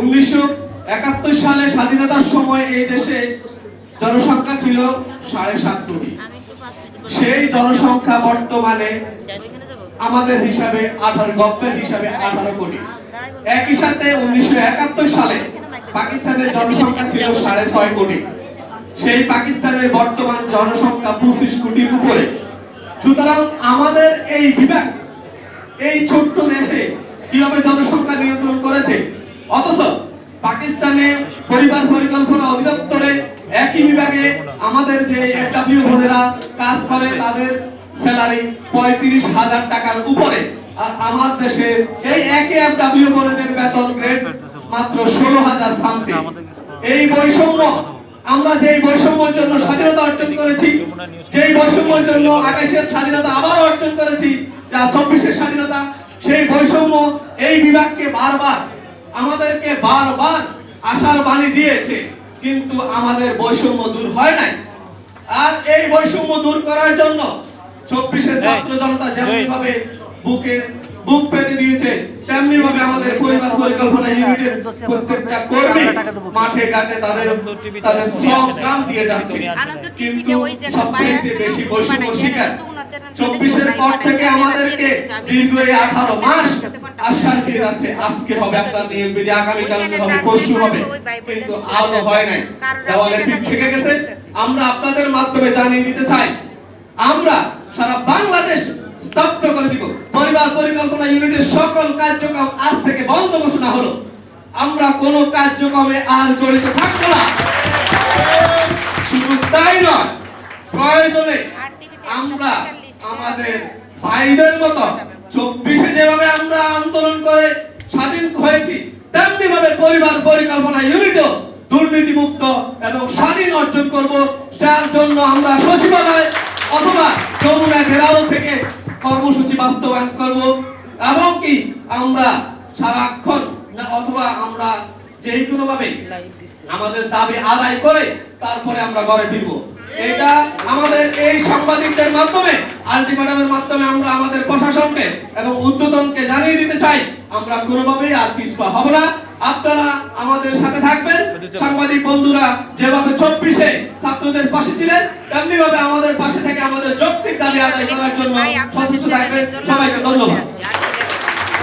উনিশশো একাত্তর সালে স্বাধীনতার সময় এই দেশে জনসংখ্যা ছিল সাড়ে সাত কোটি। সেই জনসংখ্যা বর্তমানে আমাদের হিসাবে আঠারো, গভর্নমেন্ট হিসাবে আঠারো কোটি। একই সাথে উনিশশো একাত্তর সালে পাকিস্তানের জনসংখ্যা ছিল সাড়ে ছয় কোটি। সেই পাকিস্তানের বর্তমান জনসংখ্যা পঁচিশ কোটির উপরে। সুতরাং আমাদের এই বিভাগ এই ছোট্ট দেশে কীভাবে জনসংখ্যা নিয়ন্ত্রণ পাকিস্তানে পরিবার পরিকল্পনা অধিদপ্তরে একই বিভাগে আমাদের যে এফডব্লিউ বোনেরা কাজ করে, তাদের স্যালারি পঁয়ত্রিশ হাজার টাকার উপরে। আর আমার দেশে এই একই এফডব্লিউ বোনেদের বেতন গ্রেড মাত্র ষোলো হাজার সামথিং এই বৈষম্য, আমরা যে বৈষম্যের জন্য স্বাধীনতা অর্জন করেছি, যেই বৈষম্যের জন্য আকাশের স্বাধীনতা আবার অর্জন করেছি, যা চব্বিশের স্বাধীনতা, সেই বৈষম্য এই বিভাগকে বারবার, আমাদেরকে বারবার আশার বাণী দিয়েছে কিন্তু আমাদের বৈষম্য দূর হয় নাই। আর এই বৈষম্য দূর করার জন্য চব্বিশের ছাত্র জনতা যেমনি ভাবে বুকে বুক পেতে দিয়েছে তেমনি ভাবে আমাদের পরিবার পরিকল্পনা ইউনিটের প্রত্যেকটা কর্মী মাঠে ঘাটে তাদের তাদের শ্রম গ্রাম দিয়ে যাচ্ছে। কিন্তু সবচেয়ে বেশি বৈষম্য শিকার চব্বিশের পর থেকে আমাদেরকে দীর্ঘ এই আঠারো মাস আশ্বাস দিয়ে যাচ্ছে আজকে হবে আপনার নিয়োগ বিধি আগামীকালকে হবে পরশু হবে কিন্তু আজও হয় নাই। দেওয়ালে পিঠ থেকে গেছে। আমরা আপনাদের মাধ্যমে জানিয়ে দিতে চাই আমরা সারা বাংলাদেশ স্তব্ধ করে দিব। পরিবার পরিকল্পনা ইউনিটের সকল কার্যক্রম আজ থেকে বন্ধ ঘোষণা হলো। আমরা কোন কার্যক্রমে আর জড়িত থাকব না। শুধু তাই নয় প্রয়োজনে আমরা আমাদের ভাইদের মতো চব্বিশে যেভাবে আমরা আন্দোলন করে স্বাধীন হয়েছি তেমনি ভাবে পরিবার পরিকল্পনা ইউনিটও দুর্নীতি মুক্ত এবং স্বাধীন অর্জন করব। যার জন্য আমরা সচিবালয় অথবা যমুনা ঘেরাও থেকে কর্মসূচি বাস্তবায়ন করব এবং কি আমরা সারাক্ষণ অথবা আমরা যেই কোনো ভাবে আমাদের দাবি আদায় করে তারপরে আমরা ঘরে ফিরবো। এটা আমাদের এই সাংবাদিকদের মাধ্যমে আলটিমেটামের মাধ্যমে আমরা আমাদের প্রশাসনকে এবং উদ্যোতনকে জানিয়ে দিতে চাই। আমরা কোনোভাবেই আর পিছপা হব না। আপনারা আমাদের সাথে থাকবেন। সাংবাদিক বন্ধুরা যেভাবে চব্বিশে ছাত্রদের পাশে ছিলেন তেমনি ভাবে আমাদের পাশে থেকে আমাদের যৌক্তিক দাবি আদায় করার জন্য সচেষ্ট থাকবেন। সবাইকে ধন্যবাদ।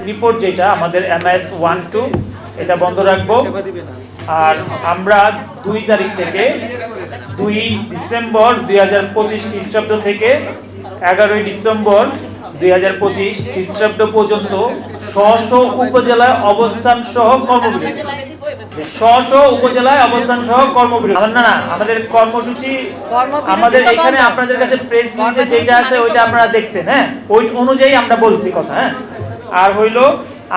রিপোর্ট যেটা আমাদের এমএস ওয়ান টু এটা বন্ধ রাখব। আর আমরা দুই তারিখ থেকে দুই ডিসেম্বর দুই হাজার পঁচিশ খ্রিস্টাব্দ থেকে এগারোই ডিসেম্বর দুই হাজার পঁচিশ খ্রিস্টাব্দ পর্যন্ত স্ব উপজেলায় অবস্থান সহ কর্মবিরতি। স্ব উপজেলায় অবস্থান সহ কর্মবিরতি। না না আমাদের কর্মসূচি আমাদের এখানে আপনাদের কাছে প্রেস রিলিজে যেটা আছে ওইটা আপনারা দেখছেন হ্যাঁ? ওই অনুযায়ী আমরা বলছি কথা হ্যাঁ? আর হইল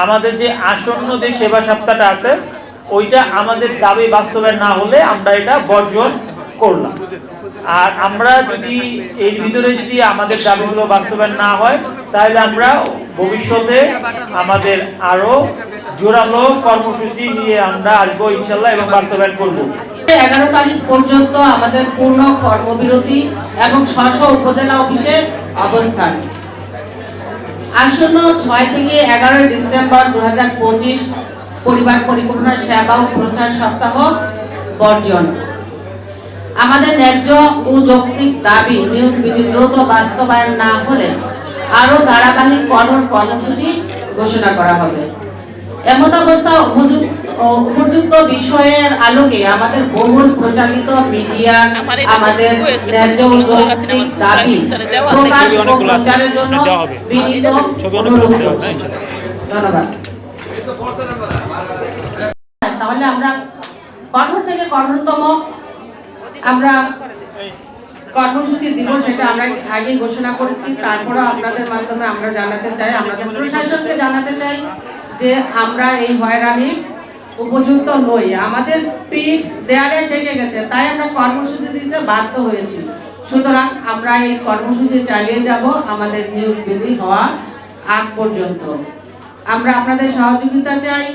আমাদের যে আসন্ন যে সেবা সপ্তাহটা আছে ওইটা আমাদের দাবি বাস্তবায়ন না হলে আমরা এটা বর্জন করলাম। আর আমরা যদি এর ভিতরে যদি আমাদের দাবিগুলো বাস্তবায়ন না হয়, তাহলে আমরা ভবিষ্যতে আমাদের আরও জোরালো কর্মসূচি নিয়ে আমরা আসব ইনশাল্লাহ এবং বাস্তবায়ন করব। এগারো তারিখ পর্যন্ত আমাদের পূর্ণ কর্মবিরতি এবং স্ব উপজেলা অফিসে অবস্থান। আসন্ন ছয় থেকে এগারোই ডিসেম্বর দু হাজার পঁচিশ পরিবার পরিকল্পনা সেবা ও প্রচার সপ্তাহ বর্জন। আমাদের ন্যায্য ও যৌক্তিক দাবি বিধি দ্রুত বাস্তবায়ন না হলে আরও ধারাবাহিক কঠোর কর্মসূচি ঘোষণা করা হবে। এমত অবস্থা উপযুক্ত উপযুক্ত বিষয়ের আলোকে আমাদের বহুল প্রচারিত মিডিয়া, আমাদের ন্যায্য ও যৌক্তিক দাবি প্রকাশ ও প্রচারের জন্য বিনীত অনুরোধ করছি। ধন্যবাদ। তাহলে আমরা কঠোর থেকে কঠোরতম আমরা কর্মসূচি দিব সেটা আমরা আগে ঘোষণা করেছি তারপরে আপনাদের মাধ্যমে আমরা জানাতে চাই, আমাদের প্রশাসনকে জানাতে চাই যে আমরা এই হয়রানি উপযুক্ত নই। আমাদের পিঠ দেয়ালে ঠেকে গেছে, তাই আমরা কর্মসূচি দিতে বাধ্য হয়েছি। সুতরাং আমরা এই কর্মসূচি চালিয়ে যাব আমাদের নিয়োগ বিধি হওয়া আগ পর্যন্ত। আমরা আপনাদের সহযোগিতা চাই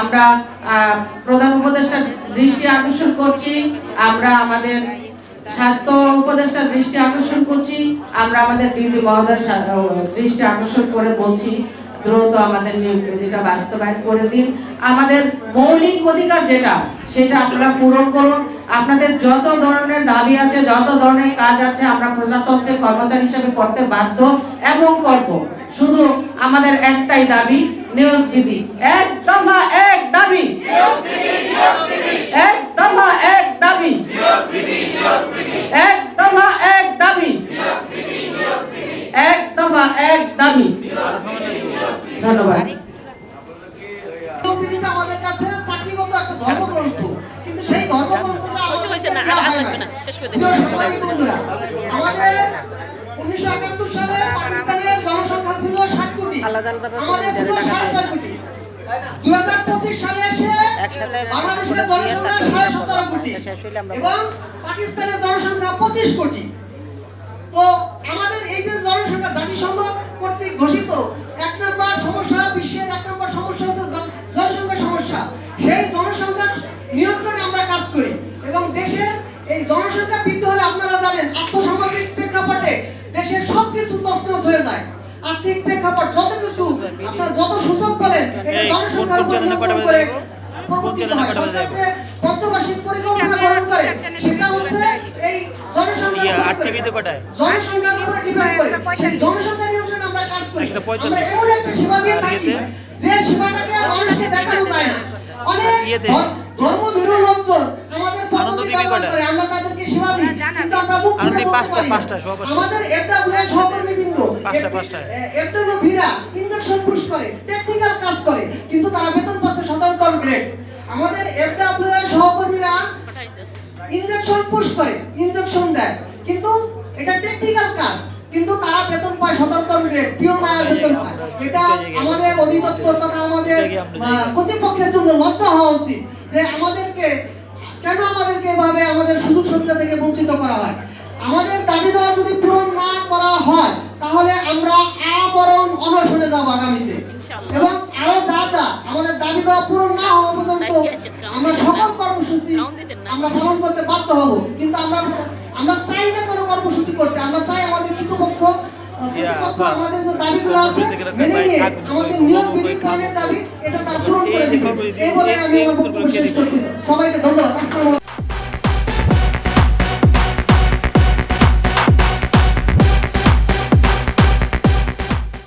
আমরা প্রধান উপদেষ্টার দৃষ্টি আকর্ষণ করছি, আমরা আমাদের স্বাস্থ্য উপদেষ্টার দৃষ্টি আকর্ষণ করছি, আমরা আমাদের ডিজি মহোদয়ের দৃষ্টি আকর্ষণ করে বলছি, দ্রুত আমাদের বিধিটা বাস্তবায়ন করে দিন। আমাদের মৌলিক অধিকার যেটা, সেটা আপনারা পূরণ করুন। আপনাদের যত ধরনের দাবি আছে, যত ধরনের কাজ আছে, আমরা প্রজাতন্ত্রের কর্মচারী হিসেবে করতে বাধ্য এবং করব। শুধু আমাদের একটাই দাবি, নিয়োগ বিধি। একদম দাবি। এক দফা এক দাবি। এক দফা এক দাবি। এক দফা এক দাবি। ধন্যবাদ। আমাদের কাছে চাকরিগত একটা ধর্মগ্রন্থ। কিন্তু সেই ধর্মগ্রন্থটা আমাদের উনিশশো একাত্তর সালে পাকিস্তানের জনসংখ্যা ছিল ষাট কোটি। আলাদা আলাদা ভাবে আমাদের ছিল ছয় কোটি। দুই হাজার পঁচিশ সালে এসে বাংলাদেশের জনসংখ্যা সাড়ে সতেরো কোটি শেষ হইলে আমরা এবং পাকিস্তানের জনসংখ্যা পঁচিশ কোটি। তো আমাদের এই যে জনসংখ্যা জাতিসংঘ কর্তৃক ঘোষিত এক নম্বর সমস্যা বিশ্বের এক নম্বর সমস্যা হচ্ছে জনসংখ্যা সমস্যা। সেই জনসংখ্যা নিয়ন্ত্রণে আমরা কাজ করি এবং দেশের এই জনসংখ্যা বৃদ্ধি হলে আপনারা জানেন আর্থসামাজিক প্রেক্ষাপটে দেশের সবকিছু হয়ে যায়। আর্থিক প্রেক্ষাপট যত কিছু আপনারা যত সূচক বলেন এটা জনসংখ্যার উপর পঞ্চান্ন কটা নিয়ন্ত্রণ বাজে করে যাব? প্রবর্তিত পঞ্চান্ন হয় কটা বাজে সরকার যাব? যে পঞ্চবার্ষিক পরিকল্পনা গ্রহণ করে সেটা হচ্ছে এই জনসংখ্যার উপর আর করে। টিভিতে কটায়? জনসংখ্যার উপর ডিপেন্ড করে সেই জনসংখ্যা নিয়ন্ত্রণে আমরা কাজ করি আমরা এমন একটা সেবা দিয়ে থাকি যে সেবাটাকে মানুষকে দেখানো যায় না অনেক ইয়েতে? ধর- লোকজন আমাদের পদ্ধতি ব্যবহার করে আমরা তাদেরকে সেবা দিই কিন্তু আমরা মুখ। আমাদের এফডব্লিউ সহকর্মী বিন্দু পাঁচটা, পাঁচটায়। এফডব্লিউ ভিরা ইনজেকশন পুশ করে টেকনিক্যাল কাজ করে কিন্তু তারা বেতন পাচ্ছে সতেরোতম গ্রেড আমাদের এফডব্লিউ সহকর্মীরা ইনজেকশন পুশ করে ইনজেকশন দেয়। কিন্তু এটা টেকনিক্যাল কাজ কিন্তু তারা বেতন পায় সতর্কম গ্রেড পিওর মায়ের বেতন পায়। এটা আমাদের অধিদপ্তর তথা আমাদের কর্তৃপক্ষের জন্য লজ্জা হওয়া উচিত যে আমাদেরকে কেন আমাদেরকে এভাবে আমাদের সুযোগ সুবিধা থেকে বঞ্চিত করা হয়? আমাদের দাবি দেওয়া যদি পূরণ না করা হয় তাহলে আমরা আমরণ অনশনে যাব আগামীতে। এবং আরও যা যা আমাদের দাবি দেওয়া পূরণ না হওয়া পর্যন্ত আমরা সকল কর্মসূচি আমরা পালন করতে বাধ্য হব। কিন্তু আমরা আমরা চাই না কোনো কর্মসূচি করতে আমরা চাই আমাদের কৃতপক্ষ আহ, কর্তৃপক্ষ আমাদের যে দাবিগুলো আছে মেনে নিয়ে আমাদের নিয়োগ বিধিকরণের দাবি এটা তারা পূরণ করে দিবে। এই বলে আমি আমার বক্তব্য শেষ করছি। সবাইকে ধন্যবাদ। আসসালামু আলাইকুম।